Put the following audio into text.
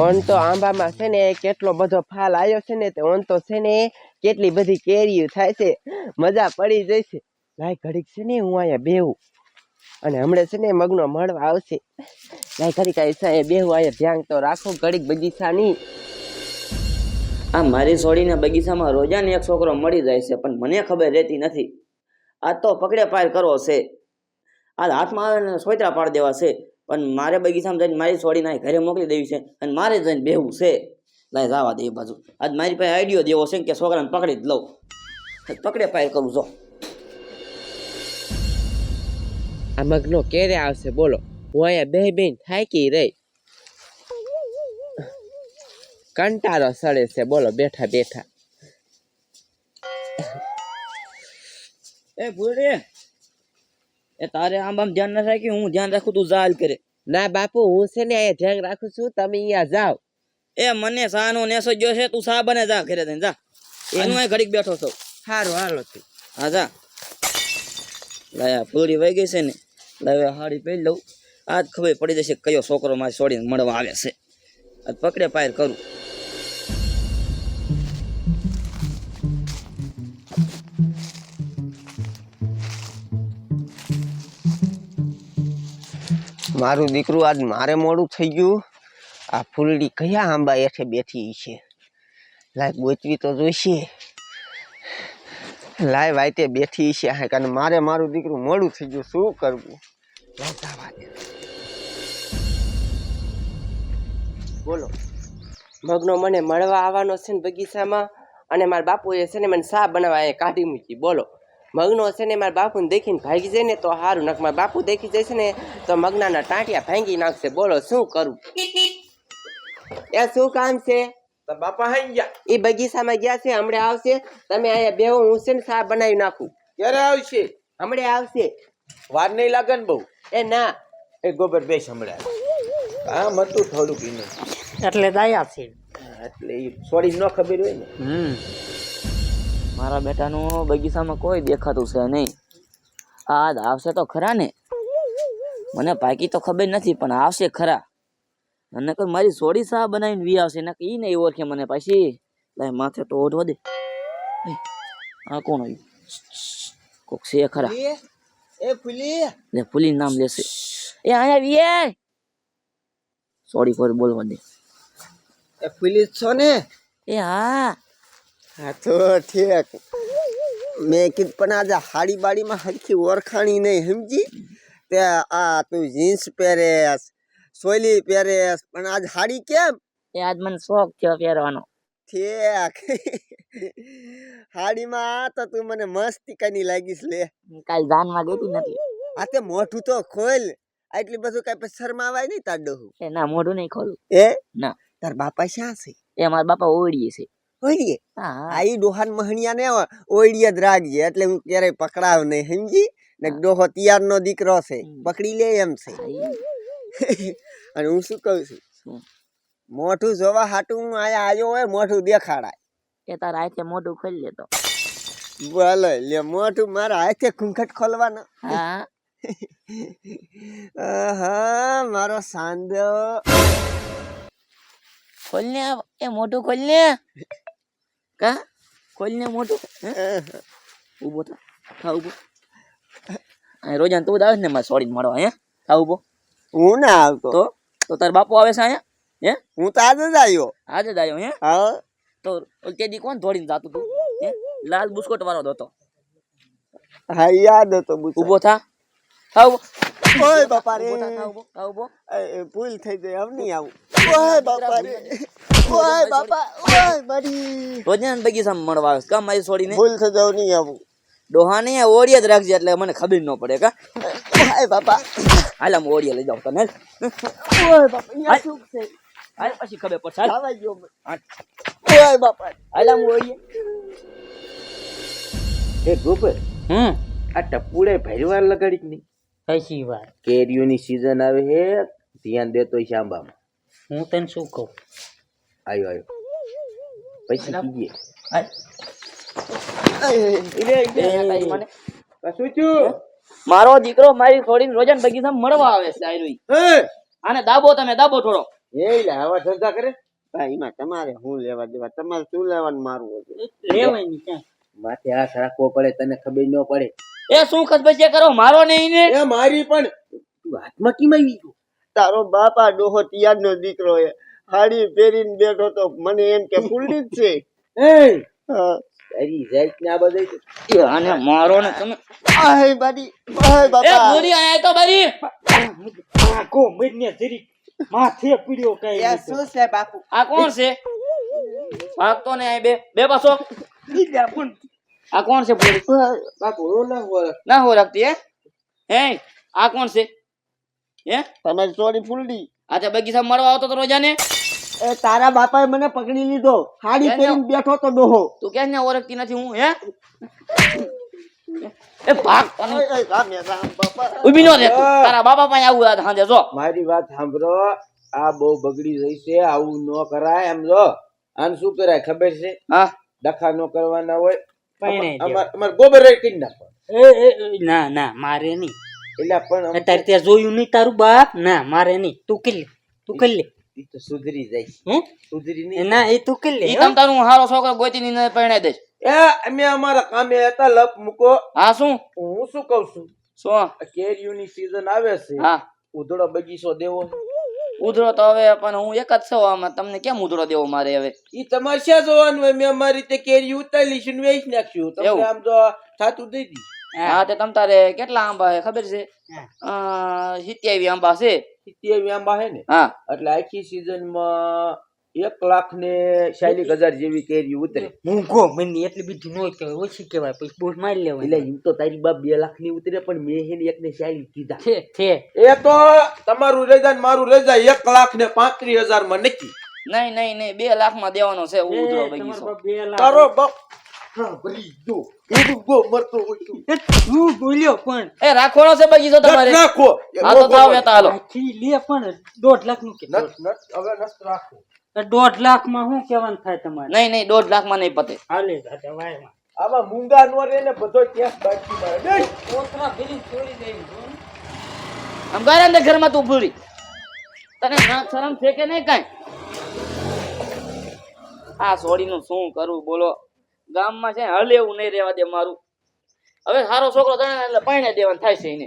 On તો આંબામાં છે ને કેટલો બધો ફાલ આવ્યો છે ને તે ઓન તો છે ને કેટલી બધી કેરીઓ થાય છે. મજા પડી જશે લાય ઘડીક છે ને હું અહીંયા બેહું. અને હમણાં છે ને મગનો મળવા આવશે. લાય ઘડીક અહીંયા બેહું, અહીંયા ધ્યાન તો રાખો, ઘડીક બગીચાની. આ મારી સોડીના બગીચામાં રોજાને એક છોકરો મળી જાય છે, પણ મને ખબર રહેતી નથી. આ તો પકડે પાર કરવો છે. આ હાથમાં આવે ને સોયત્રા પાડી દેવા છે. પણ મારે બગીચામાં જઈને મારી છોડીને અહીં ઘરે મોકલી દેવી છે અને મારે જઈને બેહવું છે. લાય જવા દે એ બાજુ. આજ મારી પાસે આઈડિયો દેવો છે કે છોકરાને પકડી જ લઉં. પકડે પાયર કરું જો. આ મગનો ક્યારે આવશે બોલો. હું અહીંયા બે બેન થાકી રહી. કંટાળો સડે છે બોલો બેઠા બેઠા. એ ભૂરે એ તારે આમ આમ ધ્યાન ના રાખી હું ધ્યાન રાખું તું જાલ કરે. ના બાપુ હું છે ને અહીંયા ધ્યાન રાખું છું તમે અહીંયા જાઓ. એ મને સાનો નેસો ગયો છે તું સા બને જા ઘરે જા. એનું અહીં ઘડીક બેઠો છો સારું હાલો તું. હા જા. લાયા પૂરી વહી ગઈ છે ને. લાવે હાડી પહેરી લઉં. આજ ખબર પડી જશે કયો છોકરો મારી છોડીને મળવા આવે છે. આજ પકડે પાયર કરું. મારું દીકરું આજ મારે મોડું થઈ ગયું. આ ફૂલડી કયા આંબા હેઠે બેઠી છે? લાય ગોચવી તો જોઈશે. લાય વાઈતે બેઠી છે હા કારણ મારે મારું દીકરું મોડું થઈ ગયું, શું કરવું. બોલો. મગનો મને મળવા આવવાનો છે ને બગીચામાં, અને મારા બાપુએ છે ને મને સા બનાવવા એ કાઢી મૂકી. બોલો. મગનો છે ને મારા બાપુને દેખીને ભાગી જાય ને તો સારું નક મારા બાપુ દેખી જશે ને તો મગનાના ટાંટિયા ભાંગી નાખશે. બોલો શું કરું? એ શું કામ છે? તો બાપા હાઈ ગયા. એ બગીચામાં ગયા છે હમણાં આવશે. તમે અહીંયા બેહો હું છે ને સા બનાવી નાખું. ક્યારે આવશે? હમણાં આવશે. વાર નહીં લાગે ને બહુ? એ ના. એ ગોબર બેસ હમણાં. કામ હતું થોડુંક એનું એટલે દયા છે. એટલે એ સોરી ન ખબર હોય ને. હમ. મારા બેટાનું બગીચામાં કોઈ દેખાતું છે નહીં. આ આવશે તો ખરા ને? મને પાકી તો ખબર નથી પણ આવશે ખરા. અને કોઈ મારી સોડી સા બનાવીને વી આવશે ને ઈ નહીં ઓળખે મને પાછી. લાય માથે તો ઓઢવા દે આ કોણ આવ્યું? કોક છે ખરા. એ ફૂલી. લે ફૂલી નામ લેશે. એ અહીંયા વીએ સોડી પર બોલવા દે. એ ફૂલી છો ને? એ હા. હા તો ઠીક મેં કીધું પણ આજે હાડી બાડીમાં હરખી ઓળખાણી નહીં સમજી? તે આ તું જીન્સ પહેરેસ સોયલી પહેરેસ પણ આજ હાડી કેમ? એ આજ મને શોખ થયો પહેરવાનો. ઠીક. હાડીમાં તો તું મને મસ્તી કની લાગીશ લે. કાલ જાનમાં ગઈ નથી. આ તે મોઢું તો ખોલ. આટલી બધું કઈ શરમાવાય નહીં તાર ડોહું. એ ના મોઢું નહીં ખોલું. એ ના. તાર બાપા શ્યાં છે? એ મારા બાપા ઓળીએ છે. ઓળીએ આ આઈ ડોહાન મહણિયા ને ઓળીએ જ રાખજે એટલે હું ક્યારેય પકડાવ નહીં સમજી ને ડોહો તિયાર નો દીકરો છે પકડી લે એમ છે. અને હું શું કહું છું? મોઢું જોવા હાટું હું આયા આવ્યો હોય મોઢું દેખાડાય. એ તારા હાથે મોઢું ખોલી લેતો ભલે લે મોઢું મારા હાથે ઘૂંઘટ ખોલવાનો. હા. આહા મારો સાંદો. ખોલ ને એ મોઢું ખોલ ને કા? ખોલ ને ઊભો થા. થા ઊભો રોજાન તું જ આવે ને મારે છોડીને મળવા હે? થા ઊભો હું ના આવતો. તો? તો તાર બાપુ આવે છે અહીંયા? હે? હું તો આજે જ આવ્યો. આજે જ આવ્યો હે? હા. તો કેદી તે દી કોણ ધોડીને જાતું તું હે? લાલ બુસ્કોટ વાળો હતો. હા યાદ હતો. ઊભો થા. થા ઊભો ઓય બાપા રે. ભૂલ થઈ ગઈ આમ નહીં આવું. ઓય બાપા રે. ઓય બાપા ઓય મારી રોજાન બગીચામાં મળવા આવે છે. મારી છોડીને? ભૂલ થઈ જાવ નહીં આવું. ડોહાને ઓળિયા જ રાખજે એટલે મને ખબર ન પડે કા? હાય બાપા. હાલ આમ ઓળિયા લઈ જાઉં તને ઓય બાપા અહીંયા શું છે? હાલ પછી ખબર પડશે હાલ. ગયો ઓય બાપા. હાલ આમ ઓળિયા. એ ગોબર હમ. આ ટપુડે ભરવાર લગાડી કે નહીં કઈ વાત? કેરીઓની સીઝન આવે હે ધ્યાન દેતો છે આંબામાં. હું તને શું કહું? આવ્યો આવ્યો પછી શું મારો દીકરો મારી છોડીને રોજાન બગીચામાં મળવા આવે છે આયરો. આને દાબો તમે દાબો થોડો. એ લે હવે ધંધા કરે? ભાઈ એમાં તમારે હું લેવા દેવા? તમારે શું લેવાનું મારું નહીં ક્યાં? માથે હાથ રાખવો પડે તને ખબર ન પડે. એ શું ખસબસિયા કરો મારો નહીં ને? એ મારી પણ. તું હાથમાં કેમ આવી તારો બાપા ડોહો તિયારનો દીકરો એ હાડી પહેરીને બેઠો તો મને એમ કે ફૂલડી જ છે. એ તારી જાત ને આ બધે આને મારો ને તમે આય બાડી આય એ બાપા. ભૂરી તો બરી આખો મહિને જરીક માથે પીડ્યો કઈ એ શું છે બાપુ? આ કોણ છે? ભાગતો ને આ બે. બે પાછો. આ કોણ છે બાપુ ના હો રાખતી હે? હે? આ કોણ છે? હે? તમારી સોરી ફૂલડી. આ તે બગીચા મળવા આવતો તો રોજાને. એ તારા બાપાએ મને પકડી લીધો. હાડી પહેરીને બેઠો તો ડોહો. તું ક્યાં ને ઓળખતી નથી હું હે? એ ભાગ. ઊભી નો રે. તારા બાપા પાસે આવું આ સાંજે જો. મારી વાત સાંભળો. આ બહુ બગડી રહી છે આવું ન કરાય એમ જો. આને શું કરાય ખબર છે? હા. ડખા ન કરવાના હોય. અમાર અમાર ગોબર કરી નાખો એ એ એ, ના ના મારે નહીં. એટલે પણ અત્યારે ત્યાં જોયું નહીં તારું બાપ. ના મારે નહીં. તું કરી લે તું કરી લે. ઈ તો સુધરી જાય. હે સુધરી નહીં ના એ તું કે લે? ઈ તમ તારું હારો છોકરો ગોતી ની પરણાઈ દઈશ એ અમે અમારા કામે હતા લપ મૂકો. હા શું? હું શું કહું છું? શું? કેરીયું ની સીઝન આવે છે. હા. ઉધડો બગીચો દેવો. ઉધડો તો હવે પણ હું એક જ છું આમાં. તમને કેમ ઉધડો દેવો મારે હવે? ઈ તમારે શા જોવાનું? હોય મેં અમારી રીતે કેરી ઉતારી છે ને વેચી નાખ્યું તમને એવું. આમ તો થાતું દઈ દી. હા તે તમ તારે કેટલા આંબા છે? ખબર છે? અ સિત્યાવી આંબા છે. સિત્તેર આંબા હે ને? હા. એટલે આખી season માં એક લાખ ને ચાલીસ હજાર જેવી કેરી ઉતરે. મૂંગો મને એટલી બધી નો કહેવાય ઓછી કહેવાય પછી બોટ મારી એટલે લેવાય એમ તો તારી બાપ બે લાખની ઉતરે પણ મેં હે ને એક ને ચાલીસ કીધા. છે છે. એ તો તમારું રજા ને મારું રજા એક લાખ ને પાંત્રીસ હજારમાં નક્કી. નહીં નહીં નહીં બે લાખમાં દેવાનો છે ઉધરો બગીચો તારો બાપ ભલી જો. એવું બહુ મરતો હોય તું. તું બોલ્યો પણ. એ રાખવાનો છે બગીચો તમારે? નટ હા તો તાવ વેતા હાલો. આખી લે પણ દોઢ લાખનું કે. નટ નટ હવે નટ રાખો દોઢ લાખમાં શું કેવાનું થાય તમારે? નહીં નહીં દોઢ લાખમાં નહીં પતે. હાલે દાદા વાયમાં. આમાં મૂંગા નો રે ને બધો કેસ બાકી મારે. કોતરા ભેલી છોડી દેવી આમ ગાય અંદર ઘરમાં તું ભૂલી. તને ના શરમ છે કે નહીં કાંઈ? આ સોડીનું શું કરું બોલો. ગામમાં છે ને હલે એવું નહીં રહેવા દે મારું. હવે સારો છોકરો તને એટલે પાણી દેવાનું થાય છે એને.